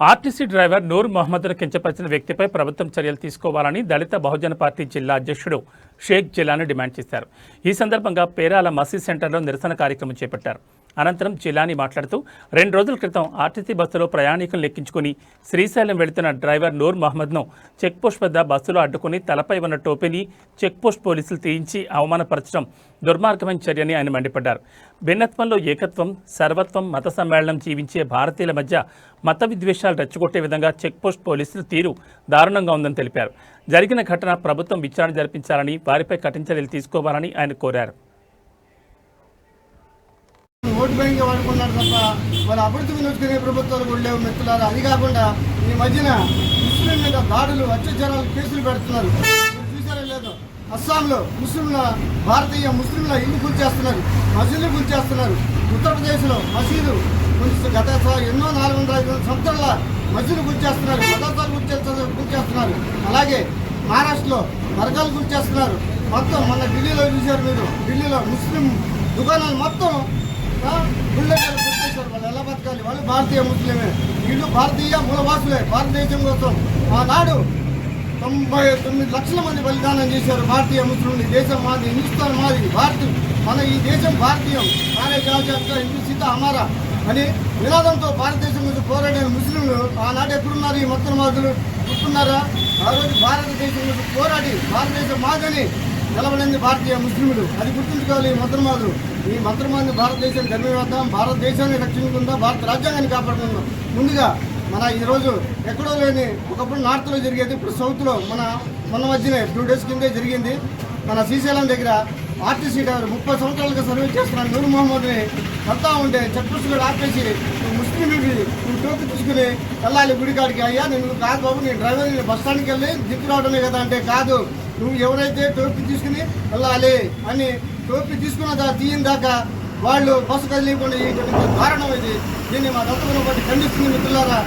RTC driver Noor మొహమ్మద్ను కించపరిచిన వ్యక్తిపై ప్రభుత్వం చర్యలు తీసుకోవాలని దళిత బహుజన పార్టీ జిల్లా అధ్యక్షుడు షేక్ జిలాని డిమాండ్ చేశారు. ఈ సందర్భంగా పేరాల మసీద్ సెంటర్లో నిరసన కార్యక్రమం చేపట్టారు. అనంతరం జిలాని మాట్లాడుతూ రెండు రోజుల క్రితం ఆర్టీసీ బస్సులో ప్రయాణికులను లెక్కించుకుని శ్రీశైలం వెళుతున్న డ్రైవర్ నూర్ మహమ్మద్ను చెక్పోస్ట్ వద్ద బస్సులో అడ్డుకుని తలపై ఉన్న టోపీని చెక్పోస్ట్ పోలీసులు తీయించి అవమానపరచడం దుర్మార్గమైన చర్యని ఆయన మండిపడ్డారు. భిన్నత్వంలో ఏకత్వం సర్వత్వం మత సమ్మేళనం జీవించే భారతీయుల మధ్య మత విద్వేషాలు రెచ్చగొట్టే విధంగా చెక్పోస్ట్ పోలీసుల తీరు దారుణంగా ఉందని తెలిపారు. జరిగిన ఘటన ప్రభుత్వం విచారణ జరిపించాలని వారిపై కఠిన చర్యలు తీసుకోవాలని ఆయన కోరారు. ఓటు బ్యాంక్ వాడుకున్నారు తప్ప వాళ్ళ అభివృద్ధి నొచ్చుకునే ప్రభుత్వాలు కూడా లేవు మిత్రులారా. అది కాకుండా ఈ మధ్యన ముస్లిం మీద దాడులు అత్యాచారాలు కేసులు పెడుతున్నారు. చూసారా లేదు? అస్సాంలో ముస్లింల భారతీయ ముస్లింల ఇల్లు కూల్చేస్తున్నారు మసీదులు కూల్చేస్తున్నారు ఉత్తరప్రదేశ్లో మసీదు గత ఎన్నో నాలుగు వందల ఐదు వందల సంవత్సరాల మసీదులు కూల్చేస్తున్నారు మదర్సాలు కూల్చేస్తున్నారు కూల్చేస్తున్నారు అలాగే మహారాష్ట్రలో వర్గాలు గురి చేస్తున్నారు. మొత్తం మొన్న ఢిల్లీలో చూశారు మీరు. ఢిల్లీలో ముస్లిం దుకాణాలు మొత్తం బుల్లెట్లు గుర్తించారు వాళ్ళు ఎలా బతకాలి? వాళ్ళు భారతీయ ముస్లిమే. వీళ్ళు భారతీయ మూలవాసులే. భారతదేశం కోసం ఆనాడు తొంభై తొమ్మిది లక్షల మంది బలిదానం చేశారు భారతీయ ముస్లింలు. దేశం మాది హిందుస్థాన్ మాది భారత్ మన ఈ దేశం భారతీయం. సారే జాజా హిందూ సీత అమారా. అని నినాదంతో భారతదేశం నుంచి పోరాడిన ముస్లింలు ఆనాడు ఎప్పుడున్నారు? ఈ మొత్తం మాదులు గుర్తున్నారా? ఆ రోజు భారతదేశం గురించి పోరాడి భారతదేశం మాదని నిలబడింది భారతీయ ముస్లింలు. అది గుర్తుంచుకోవాలి ఈ మంత్రమాదులు ఈ మంత్రమాదిని భారతదేశం ధర్మవేద్దాం భారతదేశాన్ని రక్షించుకుందాం భారత రాజ్యాంగాన్ని కాపాడుకుందాం? ముందుగా మన ఈరోజు ఎక్కడో లేని ఒకప్పుడు నార్త్లో జరిగేది ఇప్పుడు సౌత్లో మన మొన్న మధ్యనే టూ డేస్ కిందే జరిగింది. మన శ్రీశైలం దగ్గర ఆర్టీసీ డ్రైవర్ ముప్పై సంవత్సరాలుగా సర్వీస్ చేస్తున్నాడు. నూరు మొహమ్మద్ని వెళ్తా ఉంటే చెక్పోస్ట్ కూడా ఆపేసి నువ్వు ముస్లిం నువ్వు టోపీ తీసుకుని వెళ్ళాలి గుడికాడికి అయ్యా నేను కాదు బాబు నేను డ్రైవర్ నేను బస్ స్టాండ్కి వెళ్ళి దిక్కు రావడమే కదా అంటే కాదు. నువ్వు ఎవరైతే టోపీ తీసుకుని వెళ్ళాలి అని టోపీ తీసుకున్న దా తీయని దాకా వాళ్ళు బస్సు కదిలియకుండా ఈ దారుణం ఇది. దీన్ని మా దత్తకుని బట్టి ఖండిస్తుంది మిత్రులారా.